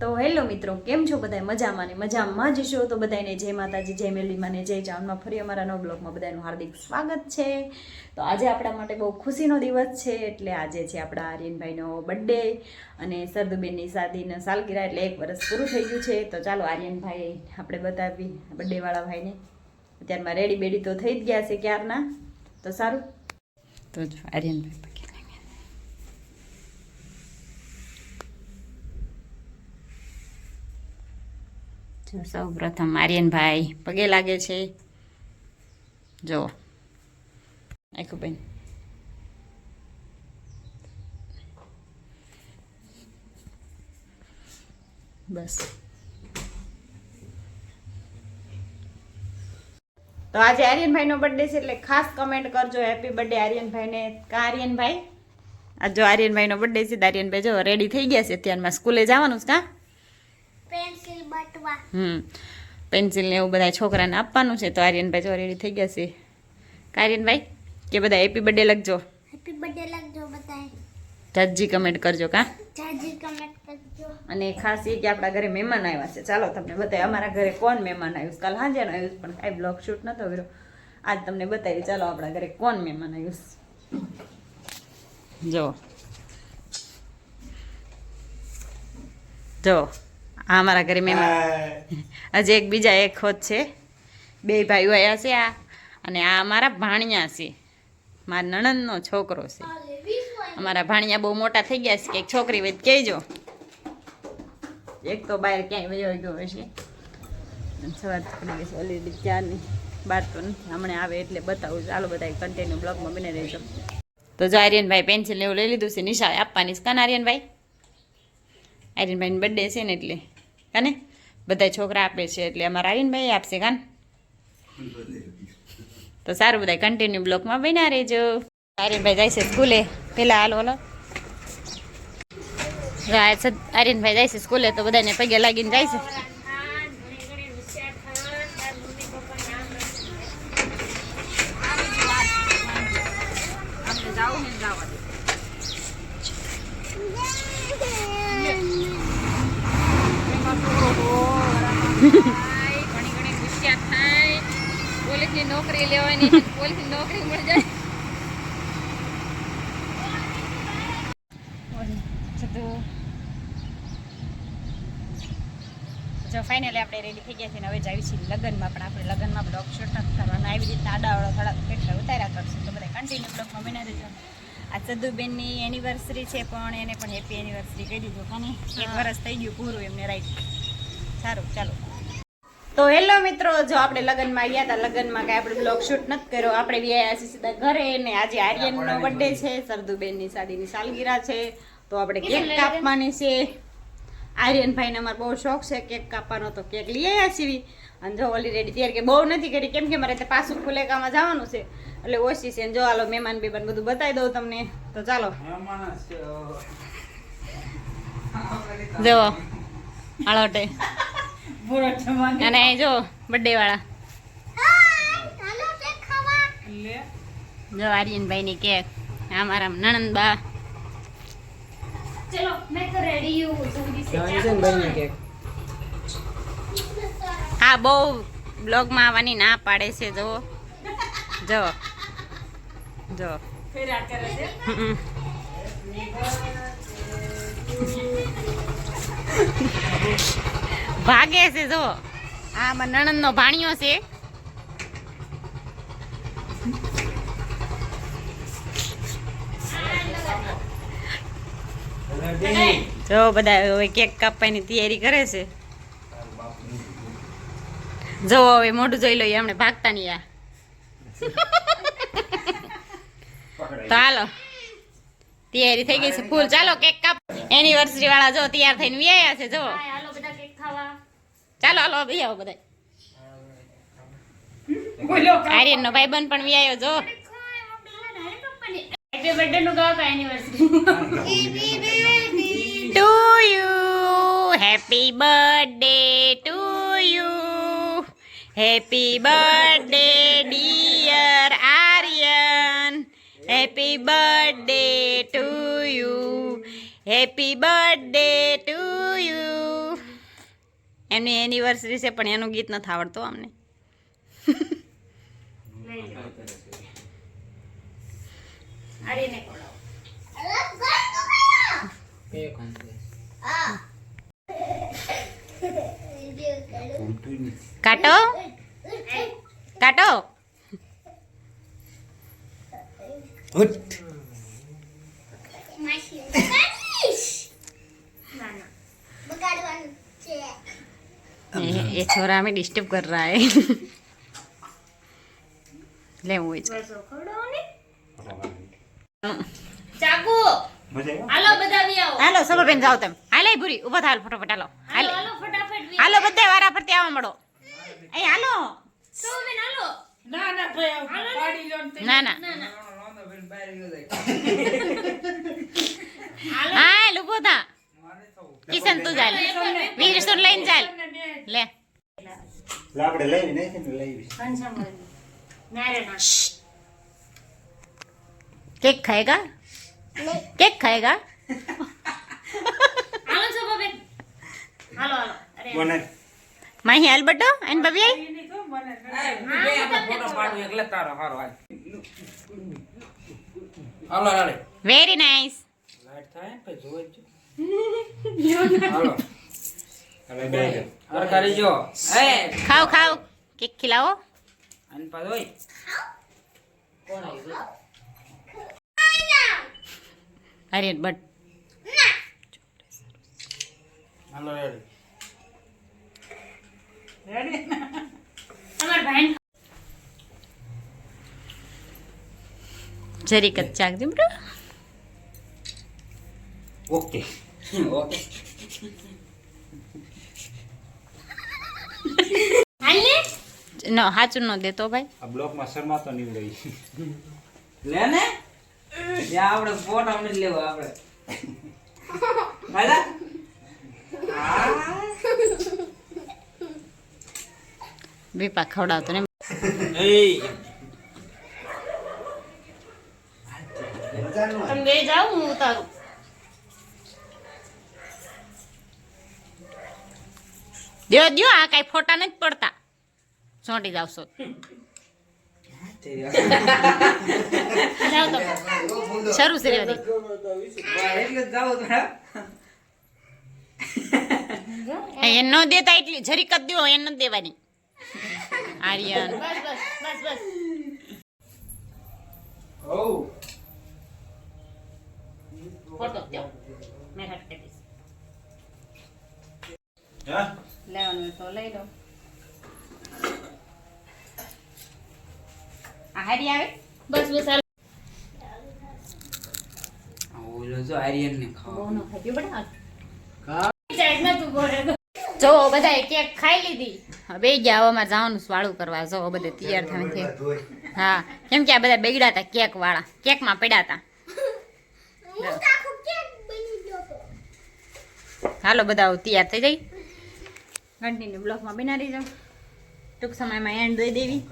તો હેલો મિત્રો, કેમ છો બધા મજામાં ને મજામાં જ છો? તો બધાને જય માતાજી, જય મેલીમાં ને જય ચાવનમાં ફરી અમારા નવ બ્લોગમાં બધાનું હાર્દિક સ્વાગત છે. તો આજે આપણા માટે બહુ ખુશીનો દિવસ છે, એટલે આજે છે આપણા આર્યનભાઈનો બર્થડે અને સરદુબેનની શાદીનો સાલગીરા, એટલે એક વર્ષ પૂરું થઈ ગયું છે. તો ચાલો આર્યનભાઈ, આપણે બતાવી બર્થડેવાળા ભાઈને. અત્યારમાં રેડી બેડી તો થઈ જ ગયા છે ક્યારના? તો સારું. તો આર્યનભાઈ જો સૌ પ્રથમ આર્યનભાઈ. પગે લાગે છે. જો આખું બેન બસ. તો આજે આર્યનભાઈનો બર્થડે છે એટલે ખાસ કમેન્ટ કરજો. હેપી બર્થડે આર્યનભાઈને. કા આર્યનભાઈ? આ જો આર્યનભાઈનો બર્થડે છે આર્યનભાઈ જો રેડી થઈ ગયા છે અત્યારમાં. સ્કૂલે જવાનું છે કા? પેન્સિલ બટવા. હમ. પેન્સિલ ને એવું બધા છોકરાને આપવાનું છે તો આર્યનભાઈ જો રેડી થઈ ગયા છે. આર્યનભાઈ કે બધા હેપી બર્થડે લખજો. હેપી બર્થડે લખજો બધાય. જાજી કમેન્ટ કરજો કા? જાજી કમેન્ટ કરજો. અને ખાસ એ કે આપણા ઘરે મહેમાન આવ્યા છે. ચાલો તમને બતાવી અમારા ઘરે કોણ મહેમાન આવ્યું? કાલ હાજે આવ્યું પણ કાંઈ બ્લોગ શૂટ નતો કર્યો. આજ તમને બતાવી ચાલો આપણા ઘરે કોણ મહેમાન આવ્યું. જો. જો. આ મારા ઘરે મહેમાન. હજી એક બીજા એક હોત છે. બે ભાઈઓ આવ્યા છે આ અને આ અમારા ભાણિયા છે. મારા નણંદનો છોકરો છે. અમારા ભાણિયા બહુ મોટા થઈ ગયા છે. કે એક છોકરી વેદ કહેજો. એક તો બહાર ક્યાંય વયો ગયો હશે. વાત સવાર પડી ગઈ છે. ઓલરેડી ક્યાંની બાર તો નથી. હમણાં આવે એટલે બતાવું. ચાલો બધા કન્ટેન્યુ બ્લોગમાં બને રહેજો. તો જો આર્યનભાઈ પેન્સિલ એવું લઈ લીધું છે. નિશાળે આપવાની છે. કાન આર્યનભાઈ? આર્યનભાઈની બર્થડે છે ને એટલે. કાને? બધા છોકરા આપે છે એટલે અમારા આર્યનભાઈ આપશે કાન. તો સારું બધા કન્ટિન્યુ બ્લોકમાં બન્યા રહેજો. આર્યનભાઈ જાય છે સ્કૂલે. પેલા હાલો આ આર્યનભાઈ જાય છે સ્કૂલે તો બધાને પગે લાગીને જાય છે. પોલીસની નોકરી લેવાની પોલીસની નોકરી મળી જાય. જો ફાઇનલી આપણે રેડી થઈ ગયા છે ને હવે જઈએ છીએ લગ્નમાં પણ આપણે લગ્નમાં બ્લોગ શૂટ નથી કરવાનો. આવી રીતના આડાવાળો થોડા કેટલા ઉતાર્યા કરશું તો બધા કન્ટિન્યુ બ્લોગમાં બના દેજો આ ચદુબેનની એનિવર્સરી છે પણ એને પણ હેપી એનિવર્સરી કહી દીધું. కానీ એક વર્ષ થઈ ગયું પૂરું એમને રાઈટ સારું ચાલો. તો હેલો મિત્રો જો આપણે લગ્નમાં ગયા હતા લગ્નમાં કાંઈ આપણે બ્લોગ શૂટ નથી કર્યો આપણે બી આવ્યા છીએ સીધા ઘરે ને આજે આર્યનનો બર્થડે છે સરદુબેનની શાદીની સાલગીરા છે. તો આપણે કેક કાપવાની છે. આર્યનભાઈને અમારે બહુ શોખ છે કેક કાપવાનો તો કેક લઈ આવ્યા છીએ અને જો ઓલી રેડી તૈયાર કે બહુ નથી કરી કેમ કે મારે તે પાછું ફુલેકામાં જવાનું છે. એટલે ઓછી છે અને જો હાલો મહેમાન બેમાન બધું બતાવી દઉં તમને. તો ચાલો. જો હાલોટે અને જો બર્થડે વાળા. જો આર્યનભાઈ ની કેક આ મારા નણંદ બા. ચલો મેં તો રેડી હું હા બહુ બ્લોગમાં આવવાની ના પાડે છે જો. જો. જો. હમ. ભાગે છે જો. આ નણંદ નો ભાણિયો છે. જો બધા હવે કેક કાપવાની તૈયારી કરે છે. જો હવે મોઢું જોઈ લઈએ એમણે ભાગતા નહીં આ. તો હાલો. તૈયારી થઈ ગઈ છે ફૂલ. ચાલો કેક કાપ એનિવર્સરી વાળા જો તૈયાર થઈને વ્યાયા છે જો. ચાલો ભાઈ આવો બધા આર્યન નો ભાઈબંધ પણ વ્યાયો જો. હેપી બર્થડે નું ગાવ anniversary to you happy birthday to you happy birthday dear Aryan happy birthday to you happy birthday to you એમની એનિવર્સરી છે પણ એનું ગીત નથી આવડતું અમને. કાટો? કાટો? ના ના ये ये छोरा हमें डिस्टर्ब कर रहा है ले वो જ. બસો ખવડાવો ને ચાકુ હાલો બધા બી આવો હાલો સબરબેન જાઓ તમે હાલે ભૂરી ઉભો થાલ ફટાફટ હાલો હાલો હાલે હાલો ફટાફટ બી હાલો બધા વારા ફરતી આવવા મળો અહીં હાલો તો બેન હાલો ના ના ભાઈ આવું પાડી લો ને તે. ના ના ના అక్కడ లైవ్ నేను లైవ్ केक खाएगा केक खाएगा हेलो सब बबे हेलो हेलो बनर मैं हेल बटो एंड बबे नहीं तो बनर अरे बे फ़ोटो पाडू एकला तारो हारो हाल hello hello very nice light था पे जो जो हेलो હવે બે હરખા રહીજો. એ, ખાઓ ખાઓ. કેક હોય. અરે બટ. હાલો રેડી. જરીક જ ઓકે. હાલ? ને ન હાચું ન દેતો ભાઈ. આ બ્લોકમાં શરમાતો નહીં રહી લે ને. જે આપણે ફોટા જ લેવો આપણે દાદા બીપા ખવડાવતો ને. તમે બે જાઓ હું ઉતારું દ્યો દ્યો આ કાંઈ ફોટા નથી પડતા. સોંટી જાવશો શરૂ છે થોડા એ ન દેતા એટલી જરીક જ દો એ ન દેવાની. આર્યન. બસ બસ બસ બસ ઓ ફોટો મેં હટ કરી હા? લેવાનું તો લઈ લો આ હારી આવે બસ બસ હાલો ઓલો જો આર્યન ને ખાવા બહુ ન ખાઈ બડા સાઈડમાં તું બોલે જો બધાએ કેક ખાઈ લીધી બે ગયા હવે મારે જવાનું છે વાળું કરવા જો બધે તૈયાર થાય છે હા કેમ કે આ બધા બેગડા હતા કેક વાળા કેકમાં પડ્યા હતા હાલો બધા તૈયાર થઈ જઈ કન્ટિન્યુ બ્લોગમાં બનાવી જાઓ ટૂંક સમયમાં એન્ડ દઈ દેવી